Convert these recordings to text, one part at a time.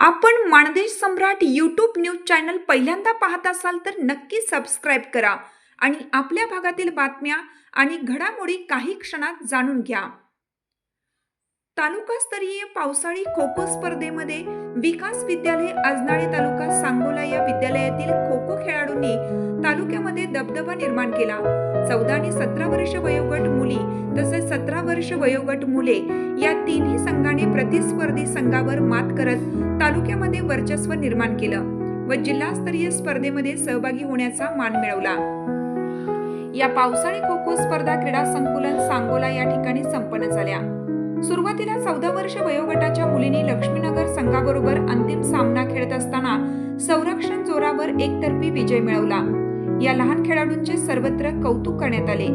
आपण Mandesh Samrat YouTube news channel पहिल्यांदा पाहत असाल तर नक्की सबस्क्राईब करा आणि आपल्या भागातील बातम्या आणि घडामोडी काही क्षणात जाणून घ्या. तालुकास्तरीय पावसाळी खो खो स्पर्धेमध्ये विकास विद्यालय आजनाळे तालुका सांगोला या विद्यालयातील खो खो खेळाडूंनी तालुक्यामध्ये दबदबा निर्माण केला. चौदा आणि सतरा वर्ष वयोगट मुली तसेच सतरा वर्ष वयोगट मुले या तिन्ही संघाने प्रतिस्पर्धी संघावर मात करत तालुक्यामध्ये वर्चस्व निर्माण केलं व जिल्हास्तरीय स्पर्धेमध्ये सहभागी होण्याचा मान मिळवला. या पावसाळी खो खो स्पर्धा क्रीडा संकुलन सांगोला या ठिकाणी संपन्न झाल्या. सुरुवातीला चौदा वर्ष वयोगटाच्या मुलींनी लक्ष्मीनगर संघाबरोबर अंतिम सामना खेळत असताना संरक्षण जोरावर एकतर्फी विजय मिळवला. या लहान खेळाडूंचे सर्वत्र कौतुक करण्यात आले.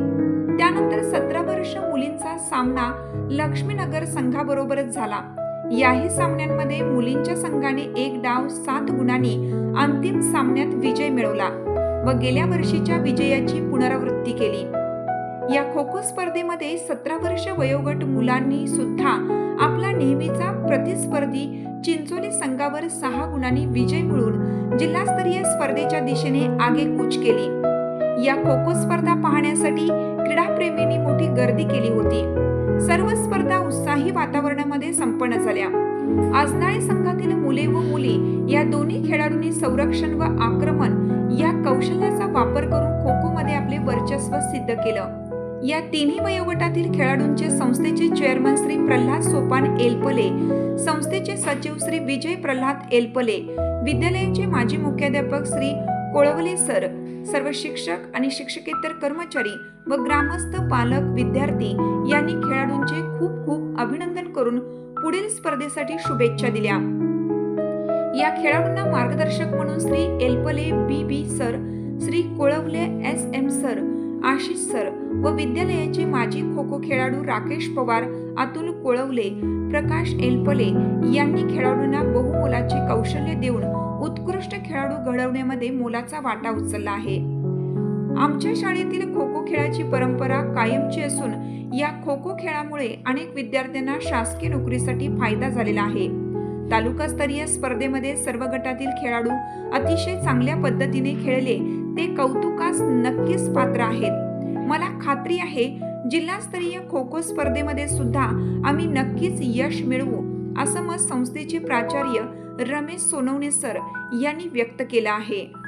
त्यानंतर सतरा वर्ष मुलींचा सामना लक्ष्मीनगर संघाबरोबरच झाला. याही सामन्यांमध्ये मुलींच्या संघाने एक डाव सात गुणांनी अंतिम सामन्यात विजय मिळवला व गेल्या वर्षीच्या विजयाची पुनरावृत्ती केली. या खो खो स्पर्धेमध्ये सतरा वर्ष वयोगट मुलांनी सुद्धा आपला नेहमीचा प्रतिस्पर्धी चिंचोली संघावर सहा गुणांनी विजय मिळवून जिल्हास्तरीय स्पर्धेच्या दिशेने आगेकूच केली. या खो खो स्पर्धा पाहण्यासाठी क्रीडाप्रेमींनी मोठी गर्दी केली होती. सर्व स्पर्धा उत्साही वातावरणामध्ये संपन्न झाल्या. आजनाळे संघातील मुले व मुली या दोन्ही खेळाडूंनी संरक्षण व आक्रमण या कौशल्याचा वापर करून खो खो मध्ये आपले वर्चस्व सिद्ध केलं. या तिन्ही वयोगटातील खेळाडूंचे संस्थेचे चेअरमन श्री प्रल्हाद सोपान एलपले संस्थेचे सचिव श्री विजय प्रल्हाद एलपले विद्यालयाचे माजी मुख्याध्यापक श्री कोळवले सर सर्व शिक्षक आणि शिक्षकेतर कर्मचारी व ग्रामस्थ पालक विद्यार्थी यांनी खेळाडूंचे खूप खूप अभिनंदन करून पुढील स्पर्धेसाठी शुभेच्छा दिल्या. या खेळाडूंना मार्गदर्शक म्हणून Shri Elpale B B sir Shri Kolwale S M sir Ashish sir व विद्यालयाचे माजी खो खो खेळाडू राकेश पवार अतुल कोळवले प्रकाश एलपले यांनी खेळाडूंना बहुमोलाचे कौशल्य देऊन उत्कृष्ट खेळाडू घडवण्यामध्ये मोलाचा वाटा उचलला आहे. आमच्या शाळेतील खो खो खेळाची परंपरा कायमची असून या खो खो खेळामुळे अनेक विद्यार्थ्यांना शासकीय नोकरीसाठी फायदा झालेला आहे. तालुकास्तरीय स्पर्धेमध्ये सर्व गटातील खेळाडू अतिशय चांगल्या पद्धतीने खेळले ते कौतुकास नक्कीच पात्र आहेत. मला खात्री आहे जिल्हास्तरीय खो खो स्पर्धेमध्ये सुद्धा आम्ही नक्कीच यश मिळवू असं मत संस्थेचे प्राचार्य रमेश सोनवणे सर यांनी व्यक्त केलं आहे.